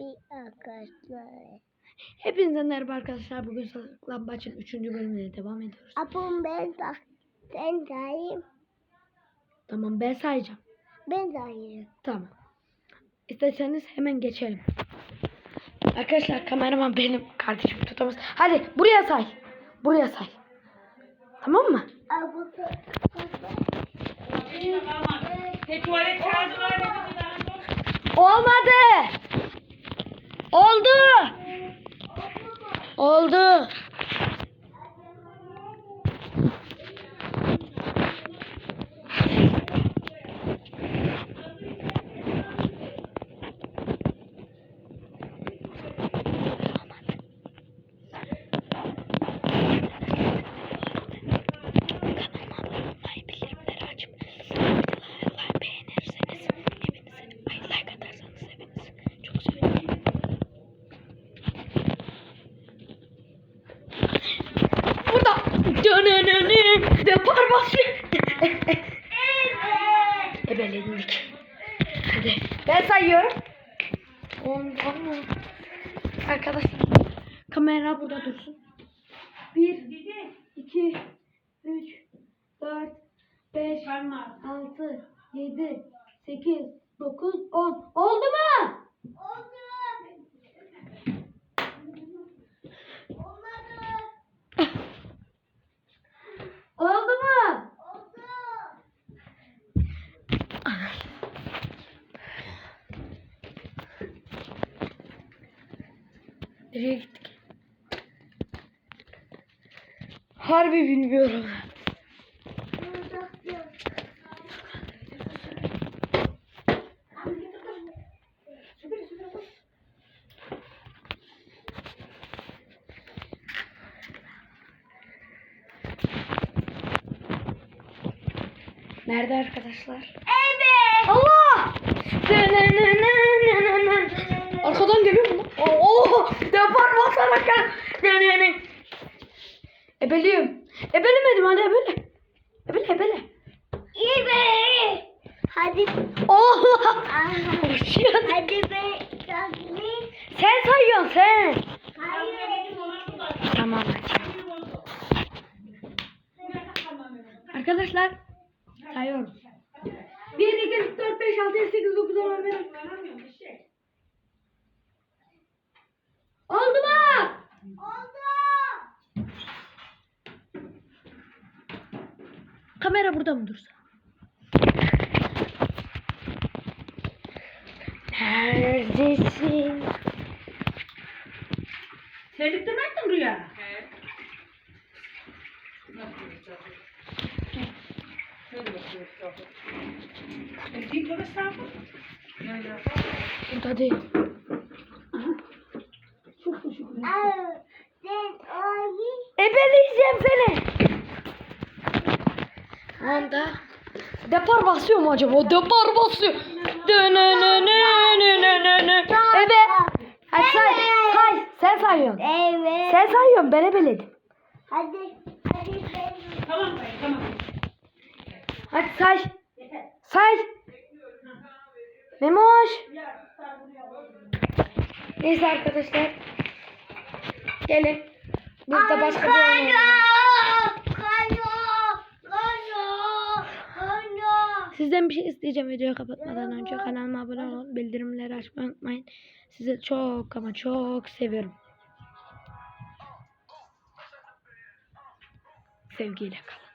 bir arkadaşlar. Hepinize merhaba arkadaşlar. Bugün Saklambaç'ın 3. bölümüne devam ediyoruz. Apım ben de ben dayım. Tamam ben sayacağım. Ben dayım. Tamam. İsterseniz hemen geçelim. Arkadaşlar kameraman benim kardeşim tutamaz. Hadi buraya say. Buraya say. Tamam mı? Olmadı. Oldu. Oldu. Burada dönönönün depar basıyor. Ebelendik. Hadi ben sayıyorum. Ondan mı? Arkadaşlar kamera burada dursun. Bir, iki, üç, dört, beş, altı, yedi, sekiz, dokuz, on. Oldu mu? Oldu mu? Nereye gittik? Harbi bilmiyorum. Nerede arkadaşlar? Evet. Allah! Arkadan geliyor mu? Lan? Oo! Depar basarak gel. Ebeliyim. Ebelemedim hadi ebele. Ebele ebele. İyi be. Hadi. Allah! Hadi be. Sen sayıyorsun sen. Hayır. Tamam. Arkadaşlar sayıyorum. 1, 2, 3, 4, 5, 6, 7, 8, 9, 10, 11, 12. Oldu mu? Oldu. Kamera burada mı dursa? Neredesin? Terlikte mi attın buraya? He. Sağ Burada değil. Anda. Depar basıyor mu acaba? Depar basıyor. Ebe. Hadi say. Say. Sen sayıyorsun. Evet. Sen sayıyorsun. Ben ebeledim. Hadi. Hadi. Tamam tamam. Hadi say. Say. Memoş. Neyse arkadaşlar. Gelin. De başka bir oyun Sizden bir şey isteyeceğim videoyu kapatmadan önce. Kanalıma abone olun. Bildirimleri açmayı unutmayın. Sizi çok ama çok seviyorum. Sevgiyle kalın.